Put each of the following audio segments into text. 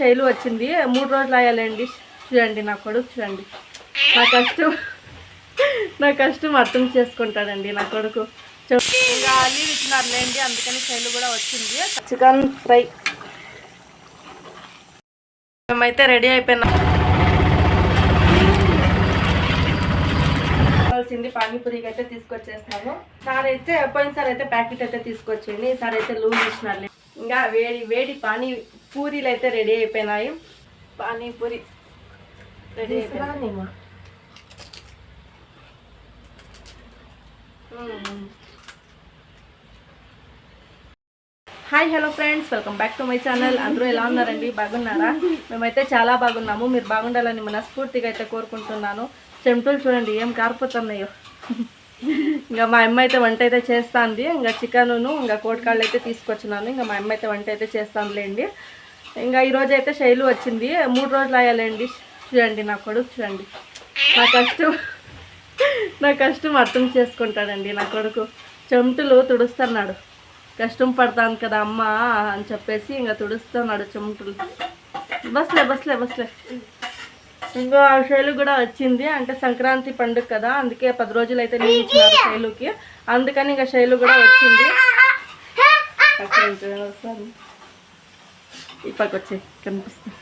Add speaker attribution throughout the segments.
Speaker 1: శైలు వచ్చింది. మూడు రోజులు అయ్యాలండి. చూడండి నా కొడుకు చూడండి. నా కష్టం నా కష్టం అర్థం చేసుకుంటాడండి నా కొడుకు. ఇంకా లీవ్ ఇచ్చినారులేండి అందుకని శైలు కూడా వచ్చింది. Chicken fry. మేమైతే రెడీ అయిపోయినాం. కావాల్సింది పానీపూరికి అయితే తీసుకొచ్చేస్తాము సార్ అయితే పోయినసారి అయితే ప్యాకెట్ అయితే తీసుకొచ్చేయండి ఈసారి అయితే లూజ్ ఇచ్చినారు ఇంకా వేడి వేడి పానీ పూరీలు అయితే రెడీ అయిపోయినాయి. పానీపూరి రెడీ అయిపోయినాయి. Hi hello friends. Welcome back to my channel. అందరూ ఎలా ఉన్నారండి? బాగున్నారా? మేమైతే చాలా బాగున్నాము. మీరు బాగుండాలని మనస్ఫూర్తిగా అయితే కోరుకుంటున్నాను. చెమటలు చూడండి ఏం కారిపోతున్నాయో. ఇంకా మా అమ్మ అయితే వంట అయితే చేస్తాంది. ఇంకా చికెను ఇంకా కోటికాళ్ళు అయితే తీసుకొచ్చినాను. ఇంకా మా అమ్మ అయితే వంట అయితే చేస్తానులేండి ఇంకా ఈరోజు అయితే శైలు వచ్చింది. మూడు రోజులు అయ్యాలండి. చూడండి నా కొడుకు చూడండి. నా కష్టం నా కష్టం అర్థం చేసుకుంటాడండి నా కొడుకు. చెమటలు తుడుస్తున్నాడు. కష్టం పడతాను కదా అమ్మ అని చెప్పేసి ఇంకా తుడుస్తున్నాడు చెమటలు. బస్లే బస్లే బస్లే. ఇంకో ఆ శైలు కూడా వచ్చింది. అంటే సంక్రాంతి పండుగ కదా అందుకే పది రోజులు అయితే నేను ఇచ్చినారు శైలుకి. అందుకని ఇంకా శైలు కూడా వచ్చింది. పక్క వచ్చి కనిపిస్తుంది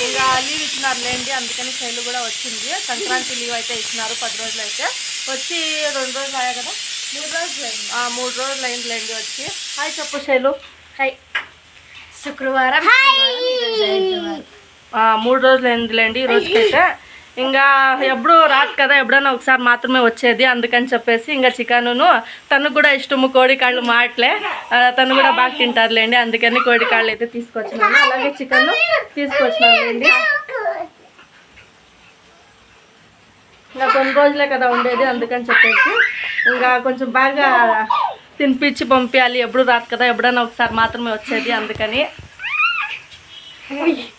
Speaker 1: ఇంకా లీవ్ ఇచ్చినారు లేండి అందుకని శైలు కూడా వచ్చింది. సంక్రాంతి లీవ్ అయితే ఇచ్చినారు పది రోజులు అయితే. వచ్చి రెండు రోజులు అయ్యా కదా? మూడు రోజులు ఆ, మూడు రోజులు అయిందిలేండి వచ్చి. హాయ్ చెప్పు శైలు. హాయ్.
Speaker 2: శుక్రవారం
Speaker 1: మూడు రోజులు అయిందిలేండి ఈ రోజుకైతే ఇంకా ఎప్పుడు రాదు కదా ఎప్పుడైనా ఒకసారి మాత్రమే వచ్చేది. అందుకని చెప్పేసి ఇంకా చికెను తనకు కూడా ఇష్టము కోడి కాళ్ళు మాట్లే. తను కూడా బాగా తింటారులేండి అందుకని కోడి కాళ్ళు అయితే తీసుకొచ్చినాను. అలాగే చికెన్ తీసుకొచ్చినానులేండి. ఇంకా కొన్ని రోజులే కదా ఉండేది అందుకని చెప్పేసి ఇంకా కొంచెం బాగా తినిపించి పంపించాలి. ఎప్పుడు రాదు కదా ఎప్పుడైనా ఒకసారి మాత్రమే వచ్చేది అందుకని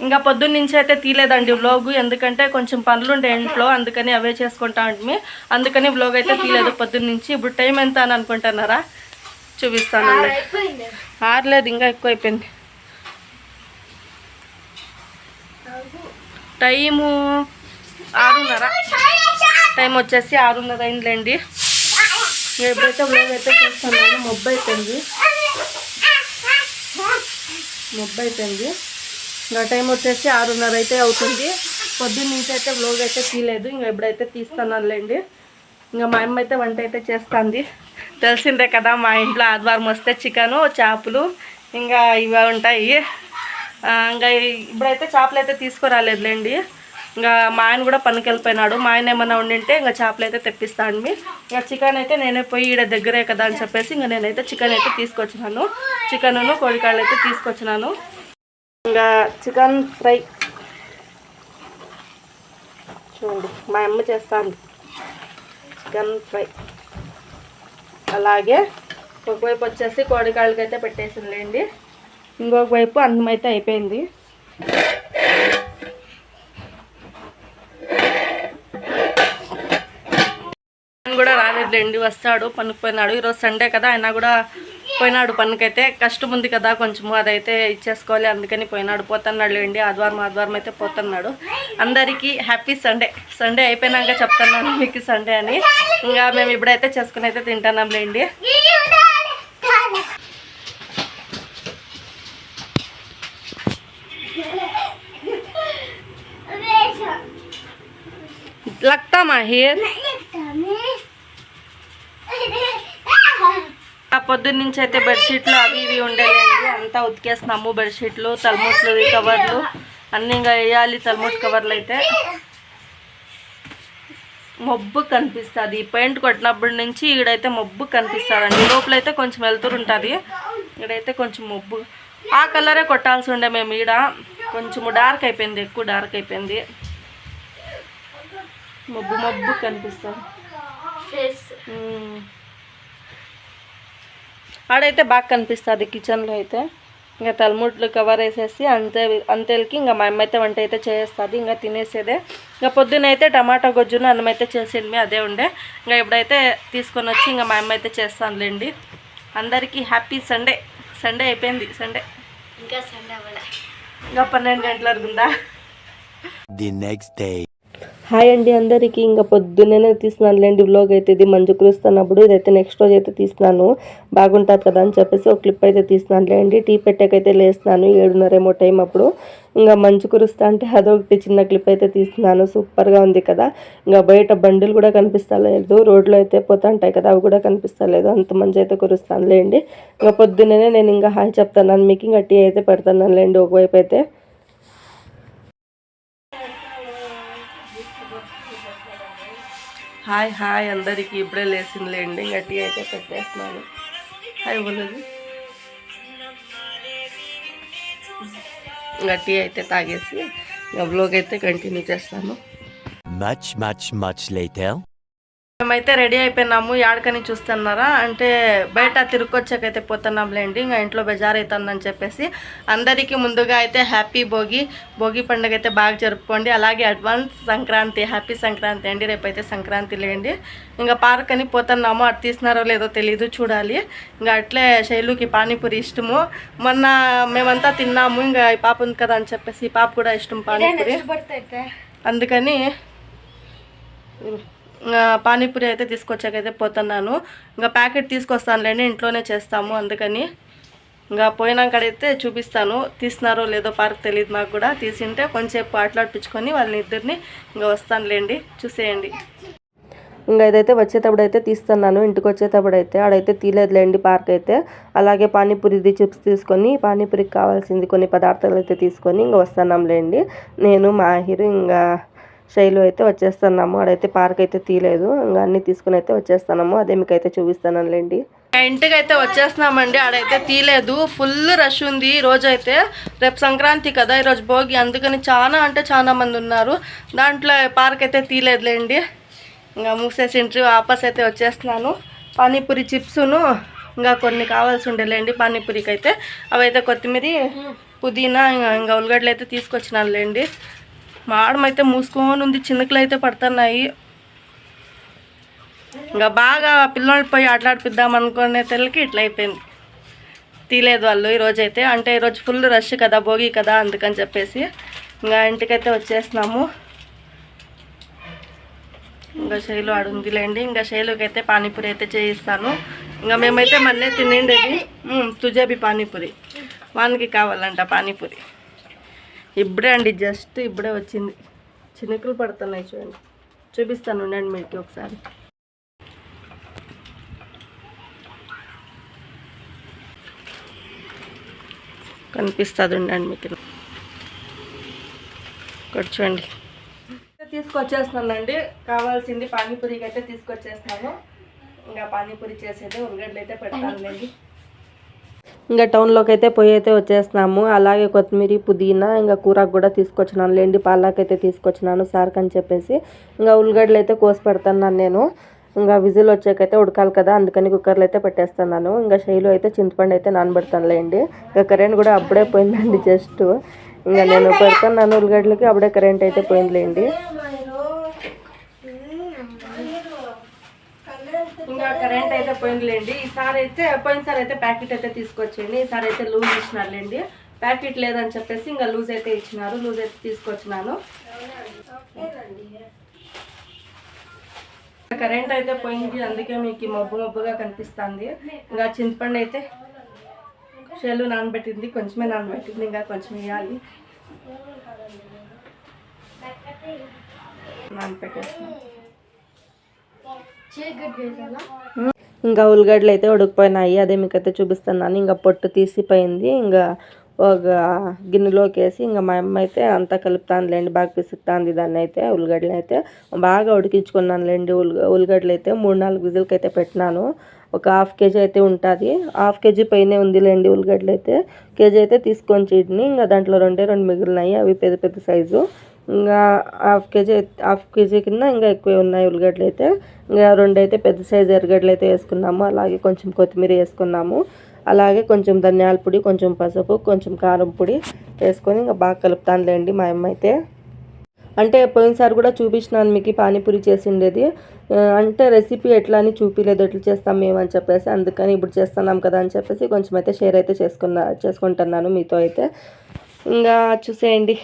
Speaker 1: ఇంకా పొద్దున్న నుంచి అయితే తీలేదండి వ్లోగ్ ఎందుకంటే కొంచెం పనులు ఉండే ఇంట్లో అందుకని అవే చేసుకుంటా ఉంటుంది అందుకని వ్లోగ్ అయితే తీలేదు పొద్దున్న నుంచి. ఇప్పుడు టైం ఎంత అని అనుకుంటున్నారా? చూపిస్తాను ఆరలేదు ఇంకా ఎక్కువ అయిపోయింది టైము ఆరున్నర. టైం వచ్చేసి ఆరున్నర అయిందిలేండి. ఎప్పుడైతే వ్లోగ్ అయితే చూస్తున్నాను. మొబ్బు అయిపోయింది మొబ్బు అయిపోయింది ఇంకా టైం వచ్చేసి ఆరున్నర అయితే అవుతుంది. పొద్దున్న నుంచి అయితే బ్లోగ్ అయితే తీయలేదు. ఇంకా ఎప్పుడైతే తీస్తున్నానులేండి ఇంకా మా అమ్మ అయితే వంట అయితే చేస్తుంది. తెలిసిందే కదా మా ఇంట్లో ఆదివారం వస్తే చికెను చేపలు ఇంకా ఇవి ఉంటాయి. ఇంకా ఇప్పుడైతే చేపలు అయితే తీసుకురాలేదులేండి. ఇంకా మా ఆయన కూడా పనికి వెళ్ళిపోయినాడు. మా ఆయన ఏమైనా ఉండింటే ఇంకా చేపలు అయితే తెప్పిస్తాను ఇంకా చికెన్ అయితే నేనే పోయి ఈడ దగ్గరే కదా అని చెప్పేసి ఇంకా నేనైతే చికెన్ అయితే తీసుకొచ్చినాను. చికెన్ను కోడికాళ్ళు అయితే తీసుకొచ్చినాను. ఇంకా చికెన్ ఫ్రై. చూడండి మా అమ్మ చేస్తాను చికెన్ ఫ్రై. అలాగే ఒకవైపు వచ్చేసి కోడికాళ్ళకి అయితే పెట్టేసిందండి ఇంకొక వైపు అన్నం అయితే అయిపోయింది. కూడా రాలేదులేండి వస్తాడు పనికి పోయినాడు ఈరోజు సండే కదా ఆయన కూడా పోయినాడు పనికైతే కష్టం ఉంది కదా కొంచెం అదైతే ఇచ్చేసుకోవాలి అందుకని పోయినాడు. పోతున్నాడు లేండి ఆదివారం ఆదివారం అయితే పోతున్నాడు. అందరికీ హ్యాపీ సండే. సండే అయిపోయినాక చెప్తున్నాను మీకు సండే అని. ఇంకా మేము ఇప్పుడైతే చేసుకుని అయితే తింటున్నాం లేండి. లక్తా మా హెయిర్ ఆ పొద్దున్న నుంచి అయితే బెడ్షీట్లు అవి ఇవి ఉండేలేండి అంతా ఉతికేస్తున్నాము బెడ్షీట్లు తలముట్లు కవర్లు. అన్నీ ఇంకా వేయాలి తలముట్ కవర్లు అయితే. మబ్బు కనిపిస్తుంది. పెయింట్ కొట్టినప్పటి నుంచి ఈడైతే మబ్బు కనిపిస్తుందండి. లోపలైతే కొంచెం వెళ్తురు ఉంటుంది. ఈడైతే కొంచెం మబ్బు. ఆ కలరే కొట్టాల్సి ఉండే మేము ఈడ. కొంచెం డార్క్ అయిపోయింది ఎక్కువ డార్క్ అయిపోయింది. మబ్బు మబ్బు కనిపిస్తుంది. ఆడైతే బాగా కనిపిస్తుంది కిచెన్లో అయితే. ఇంకా తలముట్లు కవర్ వేసేసి అంతే అంతేలకి ఇంకా మా అమ్మ అయితే వంట అయితే చేస్తుంది ఇంకా తినేసేదే. ఇంకా పొద్దున అయితే టమాటా గొజ్జును అన్నం అయితే చేసేది అదే ఉండే. ఇంకా ఇప్పుడైతే తీసుకొని వచ్చి ఇంకా మా అమ్మ అయితే చేస్తానులేండి. అందరికీ హ్యాపీ సండే. సండే అయిపోయింది సండే.
Speaker 2: ఇంకా సండే అవ్వలే.
Speaker 1: ఇంకా పన్నెండు గంటల వరకు ఉందా
Speaker 3: The next day.
Speaker 1: హాయ్ అండి అందరికీ. ఇంకా పొద్దున్నే తీసినానులేండి వ్లాగ్ అయితే. ఇది మంచు కురుస్తున్నప్పుడు. ఇదైతే నెక్స్ట్ రోజు అయితే తీస్తున్నాను బాగుంటుంది కదా అని చెప్పేసి ఒక క్లిప్ అయితే తీసినానులేండి. టీ పెట్టకైతే లేస్తున్నాను ఏడున్నరేమో టైం అప్పుడు. ఇంకా మంచు కురుస్తా అంటే అదొకటి చిన్న క్లిప్ అయితే తీస్తున్నాను సూపర్గా ఉంది కదా. ఇంకా బయట బండిలు కూడా కనిపిస్తలేదు. రోడ్లో అయితే పోతా ఉంటాయి కదా. అవి కూడా కనిపిస్తలేదు. అంత మంచి అయితే కురుస్తానులేండి. ఇంకా పొద్దున్నే నేను ఇంకా హాయ్ చెప్తాను. మీకు ఇంకా టీ అయితే పెడతానులేండి. ఒకవైపు అయితే హాయ్ హాయ్ అందరికి ఇప్పుడే లేచిందిలేండి. ఇంకా టీ అయితే పెట్టేస్తున్నాను. హాయ్ ఉన్నది గట్టి అయితే తాగేసి గబ్లోకి అయితే కంటిన్యూ చేస్తాను.
Speaker 3: Much much much later.
Speaker 1: మేమైతే రెడీ అయిపోయినాము. యాడకని చూస్తున్నారా? అంటే బయట తిరుకొచ్చాకైతే పోతున్నాంలేండి ఇంకా ఇంట్లో బెజార్ అవుతుందని చెప్పేసి అందరికీ ముందుగా అయితే హ్యాపీ భోగి. భోగి పండుగ అయితే బాగా జరుపుకోండి. అలాగే అడ్వాన్స్ సంక్రాంతి హ్యాపీ సంక్రాంతి అండి. రేపైతే సంక్రాంతి లేండి. ఇంకా పార్క్ అని పోతున్నాము అటు తీసినారో లేదో తెలియదు చూడాలి. ఇంకా అట్లే శైలుకి పానీపూరి ఇష్టము. మొన్న మేమంతా తిన్నాము. ఇంకా ఈ పాప ఉంది కదా అని చెప్పేసి ఈ పాప కూడా ఇష్టం పానీపూరి. అందుకని పానీపూరి అయితే తీసుకొచ్చాకైతే పోతున్నాను. ఇంకా ప్యాకెట్ తీసుకొస్తానులేండి ఇంట్లోనే చేస్తాము అందుకని. ఇంకా పోయినాకడైతే చూపిస్తాను తీసినారో లేదో పార్క్ తెలియదు మాకు కూడా. తీసింటే కొంచెంసేపు ఆటలాడిపించుకొని వాళ్ళని ఇద్దరిని ఇంకా వస్తానులేండి చూసేయండి. ఇంకా ఇదైతే వచ్చేటప్పుడు అయితే తీస్తున్నాను ఇంటికి వచ్చేటప్పుడు అయితే. ఆడైతే తీయలేదులేండి పార్క్ అయితే. అలాగే పానీపూరిది చిప్స్ తీసుకొని పానీపూరికి కావాల్సింది కొన్ని పదార్థాలు అయితే తీసుకొని ఇంకా వస్తున్నాంలేండి. నేను మాహిరు ఇంకా శైలు అయితే వచ్చేస్తున్నాము ఆడైతే పార్క్ అయితే తీయలేదు. ఇంకా అన్ని తీసుకుని అయితే వచ్చేస్తున్నాము అదే మీకు అయితే చూపిస్తానంలేండి ఇంటికి అయితే వచ్చేస్తున్నామండి. ఆడైతే తీయలేదు. ఫుల్ రష్ ఉంది. ఈ రోజు అయితే రేపు సంక్రాంతి కదా. ఈరోజు భోగి. అందుకని చాలా అంటే చాలా మంది ఉన్నారు. దాంట్లో పార్క్ అయితే తీయలేదులేండి. ఇంకా మూసేసిండ్రు ఆపస్ అయితే వచ్చేస్తున్నాను. పానీపూరి చిప్స్ను ఇంకా కొన్ని కావాల్సి ఉండేలేండి పానీపూరికి అయితే. అవైతే కొత్తిమీర పుదీనా ఇంకా ఇంకా ఉల్లిగడ్డలు అయితే తీసుకొచ్చినానులేండి. మాడం అయితే మూసుకొని ఉంది చినుకులు అయితే పడుతున్నాయి. ఇంకా బాగా పిల్లలు పోయి ఆటలాడిపిద్దాం అనుకునే తెల్లకి ఇట్లా అయిపోయింది. తీలేదు వాళ్ళు ఈరోజు అయితే అంటే ఈరోజు ఫుల్ రష్ కదా భోగి కదా అందుకని చెప్పేసి ఇంకా ఇంటికైతే వచ్చేస్తున్నాము ఇంకా శైలు అడుగుందిలేండి ఇంకా శైలుకి అయితే పానీపూరి అయితే చేయిస్తాను. ఇంకా మేమైతే మళ్ళీ తినేది తుజాబి పానీపూరి. వానికి కావాలంట పానీపూరి. ఇప్పుడే అండి జస్ట్ ఇప్పుడే వచ్చింది. చినుకులు పడుతున్నాయి చూడండి. చూపిస్తాను ఉండండి మీకు ఒకసారి. కనిపిస్తుంది ఉండండి మీకు. ఇక్కడ చూడండి. తీసుకొచ్చేస్తున్నానండి. కావాల్సింది పానీపూరికి అయితే తీసుకొచ్చేస్తాను. ఇంకా పానీపూరి చేసేది ఉల్లిగడ్డలు అయితే పెడతానులేండి ఇంకా టౌన్లోకి అయితే పోయి అయితే వచ్చేస్తున్నాము. అలాగే కొత్తిమీర పుదీనా ఇంకా కూరకు కూడా తీసుకొచ్చినాను. లేండి పాలాక్ అయితే తీసుకొచ్చినాను సార్క్ అని చెప్పేసి. ఇంకా ఉల్లిగడ్డలు అయితే కోసి పెడుతున్నాను నేను. ఇంకా విజిల్ వచ్చాకైతే ఉడకాలి కదా అందుకని కుక్కర్లో అయితే పెట్టేస్తున్నాను. ఇంకా శైలు అయితే చింతపండు అయితే నానబెడతానులేండి ఇంకా కరెంట్ కూడా అప్పుడే పోయిందండి జస్ట్. ఇంకా నేను పెడుతున్నాను ఉల్లిగడ్డలకి అప్పుడే కరెంట్ అయితే పోయిందిలేండి ఇంకా కరెంట్ అయితే పోయిందిలేండి. ఈసారి అయితే పోయినసారి అయితే ప్యాకెట్ అయితే తీసుకొచ్చేయండి. ఈసారి అయితే లూజ్ ఇచ్చినారులేండి. ప్యాకెట్ లేదని చెప్పేసి ఇంకా లూజ్ అయితే ఇచ్చినారు. లూజ్ అయితే తీసుకొచ్చినాను. కరెంట్ అయితే పోయింది. అందుకే మీకు మబ్బు మబ్బుగా కనిపిస్తుంది. ఇంకా చింతపండు అయితే షెల్లు నానబెట్టింది. కొంచెమే నానబెట్టింది. ఇంకా కొంచెం వేయాలి నానబెట్టేస్తాను ఇంకా ఉల్లిగడ్డలు అయితే ఉడికిపోయినాయి. అదే మీకైతే చూపిస్తున్నాను. ఇంకా పొట్టు తీసిపోయింది. ఇంకా ఒక గిన్నెలోకి వేసి ఇంకా మా అమ్మ అయితే అంతా కలుపుతానులేండి బాగా పిసుకుతాంది దాన్ని అయితే ఉల్లిగడ్డలు అయితే. బాగా ఉడికించుకున్నానులేండి ఉల్లి ఉల్లిగడ్డలు అయితే. మూడు నాలుగు విజులకి అయితే పెట్టినాను. ఒక హాఫ్ కేజీ అయితే ఉంటుంది. హాఫ్ కేజీ పైనే ఉందిలేండి ఉల్లిగడ్డలు అయితే. కేజీ అయితే తీసుకొని చీటిని ఇంకా దాంట్లో రెండే రెండు మిగిలినాయి. అవి పెద్ద పెద్ద సైజు. ఇంకా హాఫ్ కేజీ హాఫ్ కేజీ కింద ఇంకా ఎక్కువ ఉన్నాయి ఉల్లిగడ్డలు అయితే. ఇంకా రెండు అయితే పెద్ద సైజు ఎర్రగడ్డలు అయితే వేసుకున్నాము. అలాగే కొంచెం కొత్తిమీర వేసుకున్నాము. అలాగే కొంచెం ధనియాల పొడి కొంచెం పసుపు కొంచెం కారం పొడి వేసుకొని ఇంకా బాగా కలుపుతానులేండి మా అమ్మ అయితే. అంటే పోయినసారి కూడా చూపించినాను మీకు పానీపూరి చేసిండేది అంటే రెసిపీ ఎట్లా అని చూపించలేదు ఎట్లా చేస్తాం మేము అని చెప్పేసి. అందుకని ఇప్పుడు చేస్తున్నాం కదా అని చెప్పేసి కొంచెం అయితే షేర్ అయితే చేసుకున్నా చేసుకుంటున్నాను మీతో అయితే. ఇంకా చూసేయండి.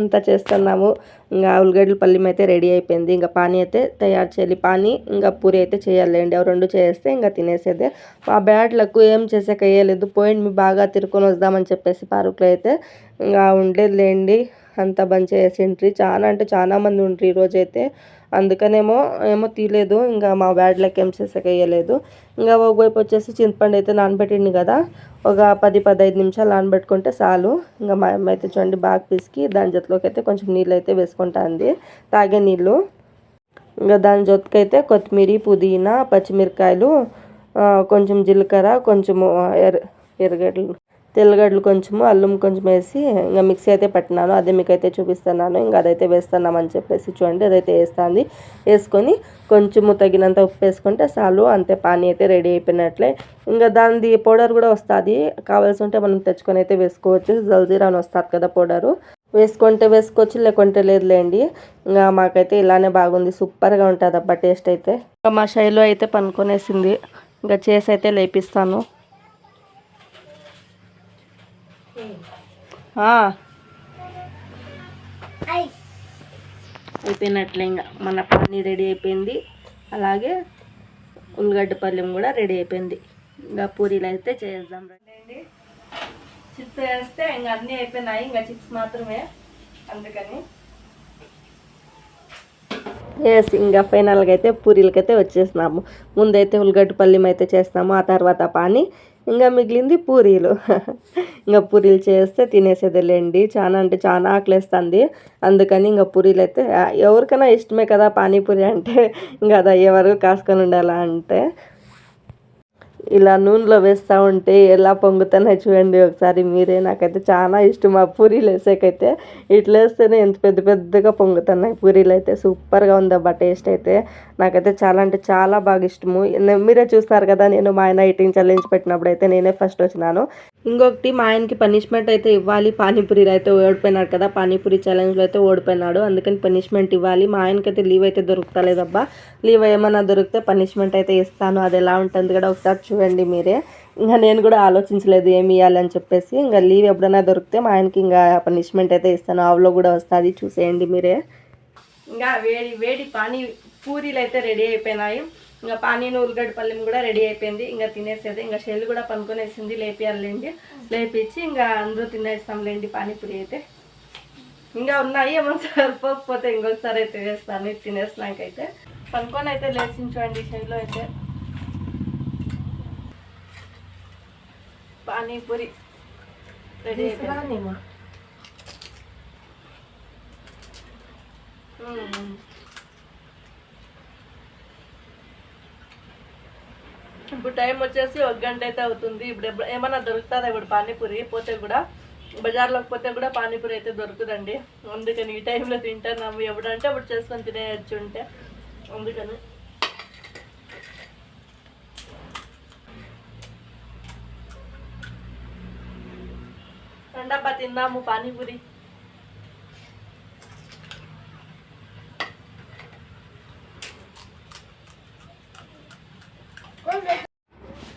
Speaker 1: అంతా చేస్తున్నాము. ఇంకా ఉల్లిగడ్డల పల్లెం అయితే రెడీ అయిపోయింది. ఇంకా పానీ అయితే తయారు చేయాలి. పానీ ఇంకా పూరి అయితే చేయాలండి. అవి రెండు చేస్తే ఇంకా తినేసేదే. మా బ్యాట్లకు ఏం చేసాక వేయలేదు. పోయింది మీ బాగా తిరుకొని వద్దామని చెప్పేసి పార్కులో అయితే ఇంకా ఉండేది లేండి అంతా బంద్ చేసిండ్రి. చాలా అంటే చాలా మంది ఉండ్రి ఈరోజు అయితే అందుకనేమో ఏమో తీయలేదు ఇంకా మా బ్యాడ్లకి ఏం చేసాక వేయలేదు ఇంకా ఒకవైపు వచ్చేసి చింతపండు అయితే నానబెట్టింది కదా. ఒక పది పదహైదు నిమిషాలు నానబెట్టుకుంటే చాలు. ఇంకా మా అమ్మ అయితే చూడండి బాగా పిసికి దాని జతలోకి అయితే కొంచెం నీళ్ళు అయితే వేసుకుంటుంది తాగే నీళ్ళు. ఇంకా దాని జొత్తుకైతే కొత్తిమీర పుదీనా పచ్చిమిరకాయలు కొంచెం జీలకర్ర కొంచెము ఎర్ర ఎర్రగడ్డలు. తెల్లగడ్డలు కొంచెము అల్లం కొంచెం వేసి ఇంకా మిక్సీ అయితే పట్టినాను. అదే మీకు అయితే చూపిస్తున్నాను. ఇంకా అదైతే వేస్తున్నామని చెప్పేసి చూడండి. అదైతే వేస్తుంది. వేసుకొని కొంచెము తగినంత ఉప్పు వేసుకుంటే చాలు. అంతే పానీ అయితే రెడీ అయిపోయినట్లే. ఇంకా దానిది పౌడర్ కూడా వస్తుంది. కావాల్సి ఉంటే మనం తెచ్చుకొని అయితే వేసుకోవచ్చు. జల్దీరా అని వస్తుంది కదా పౌడరు. వేసుకుంటే వేసుకోవచ్చు లేకుంటే లేదులేండి. ఇంకా మాకైతే ఇలానే బాగుంది. సూపర్గా ఉంటుంది అబ్బా టేస్ట్ అయితే. ఇంకా మా శైలు అయితే పనుకొనేసింది. ఇంకా చేసి అయితే లేపిస్తాను ఆ, అయిపోయినట్లే ఇంకా మన పానీ రెడీ అయిపోయింది. అలాగే ఉల్లిగడ్డ పల్లెం కూడా రెడీ అయిపోయింది. ఇంకా పూరీలు అయితే చేద్దాం రండి చిప్స్ వేస్తే ఇంకా అన్నీ అయిపోయినాయి. ఇంకా చిప్స్ మాత్రమే. అందుకని. ఎస్ ఇంకా ఫైనల్గా అయితే పూరీలకైతే వచ్చేసినాము. ముందైతే ఉల్లిగడ్డ పల్లిం అయితే చేస్తాము. ఆ తర్వాత పాని ఇంకా మిగిలింది పూరీలు. ఇంకా పూరీలు చేస్తే తినేసేదేలేండి. చాలా అంటే చాలా ఆకలేస్తుంది. అందుకని ఇంకా పూరీలు అయితే ఎవరికైనా ఇష్టమే కదా పానీపూరి అంటే ఇంకా అది అయ్యే వరకు కాసుకొని ఉండాలా అంటే. ఇలా నూనెలో వేస్తూ ఉంటే ఎలా పొంగుతున్నాయి చూడండి ఒకసారి మీరే. నాకైతే చాలా ఇష్టం. ఆ పూరీలు వేసేకైతే ఇట్లా వేస్తేనే ఎంత పెద్ద పెద్దగా పొంగుతున్నాయి పూరీలు అయితే. సూపర్గా ఉంది అబ్బా టేస్ట్ అయితే. నాకైతే చాలా అంటే చాలా బాగా ఇష్టము. మీరే చూస్తారు కదా నేను మా ఆయన ఈటింగ్ ఛాలెంజ్ పెట్టినప్పుడు అయితే నేనే ఫస్ట్ వచ్చినాను. ఇంకొకటి మా ఆయనకి పనిష్మెంట్ అయితే ఇవ్వాలి. పానీపూరిలో అయితే ఓడిపోయినాడు కదా పానీపూరి ఛాలెంజ్లో అయితే ఓడిపోయినాడు. అందుకని పనిష్మెంట్ ఇవ్వాలి. మా ఆయనకైతే లీవ్ అయితే దొరుకుతలేదబ్బా. లీవ్ ఏమైనా దొరికితే పనిష్మెంట్ అయితే ఇస్తాను. అది ఎలా ఉంటుంది కూడా ఒకసారి చూడండి మీరే. ఇంకా నేను కూడా ఆలోచించలేదు ఏమి ఇవ్వాలని చెప్పేసి. ఇంకా లీవ్ ఎప్పుడైనా దొరికితే మా ఆయనకి ఇంకా పనిష్మెంట్ అయితే ఇస్తాను. ఆవులో కూడా వస్తుంది చూసేయండి మీరే. ఇంకా వేడి వేడి పానీ పూరీలు అయితే రెడీ అయిపోయినాయి. ఇంకా పానీని ఉల్లిగడ్డ పల్లెం కూడా రెడీ అయిపోయింది. ఇంకా తినేసేది. ఇంకా షెల్ కూడా పనుకొనేసింది లేపియాలండి లేపించి ఇంకా అందరూ తినేస్తాంలేండి పానీపూరి అయితే. ఇంకా ఉన్నాయి ఏమో సరిపోకపోతే ఇంకొకసారి అయితే వేస్తాను. తినేసినాకైతే. పనుకొని అయితే లేచించండి షెల్లో అయితే. పానీపూరి రెడీ అయిపోయింది మ్మ్. ఇప్పుడు టైం వచ్చేసి ఒక గంట అయితే అవుతుంది. ఇప్పుడు ఏమన్నా దొరుకుతుందా ఇప్పుడు పానీపూరి? పోతే కూడా బజార్లోకి పోతే కూడా పానీపూరి అయితే దొరుకుదండి అందుకని ఈ టైంలో తింటున్నాము ఎప్పుడంటే అప్పుడు చేసుకొని తినేయచ్చు ఉంటే అందుకని. తిన్నాము పానీపూరి.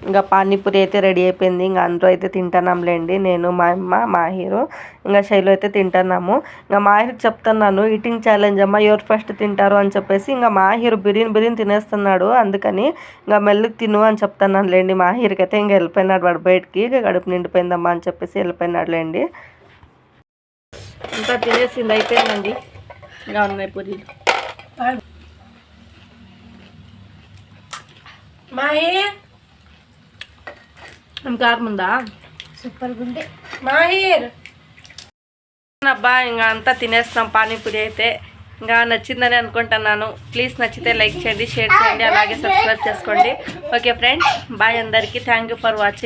Speaker 1: ఇంకా పానీపూరి అయితే రెడీ అయిపోయింది. ఇంకా అందరూ అయితే తింటున్నాంలేండి. నేను మా అమ్మ మా హీరో ఇంకా శైలు అయితే తింటున్నాము. ఇంకా మా హీరోకి చెప్తున్నాను ఈటింగ్ ఛాలెంజ్ అమ్మ ఎవరు ఫస్ట్ తింటారు అని చెప్పేసి. ఇంకా మా హీరో బిర్యానీ బిర్యానీ తినేస్తున్నాడు. అందుకని ఇంకా మెల్లుకు తిను అని చెప్తున్నాను లేండి మా హీరోకి అయితే ఇంకా వెళ్ళిపోయినాడు వాడు బయటికి. ఇక గడుపు నిండిపోయిందమ్మా అని చెప్పేసి వెళ్ళిపోయినాడు లేండి ఇంకా తినేసింది అయిపోయిందండి. ఇంకా ఉన్నాయి పూరీలు
Speaker 2: మాహి
Speaker 1: కారం ఉందా?
Speaker 2: సూపర్ ఉంది మాహిర్
Speaker 1: అబ్బా ఇంకా అంతా తినేస్తాం పానీపూరి అయితే. ఇంకా నచ్చిందని అనుకుంటున్నాను. ప్లీజ్ నచ్చితే లైక్ చేయండి షేర్ చేయండి అలాగే సబ్స్క్రైబ్ చేసుకోండి. ఓకే ఫ్రెండ్స్ బాయ్ అందరికీ. Thank you for watching.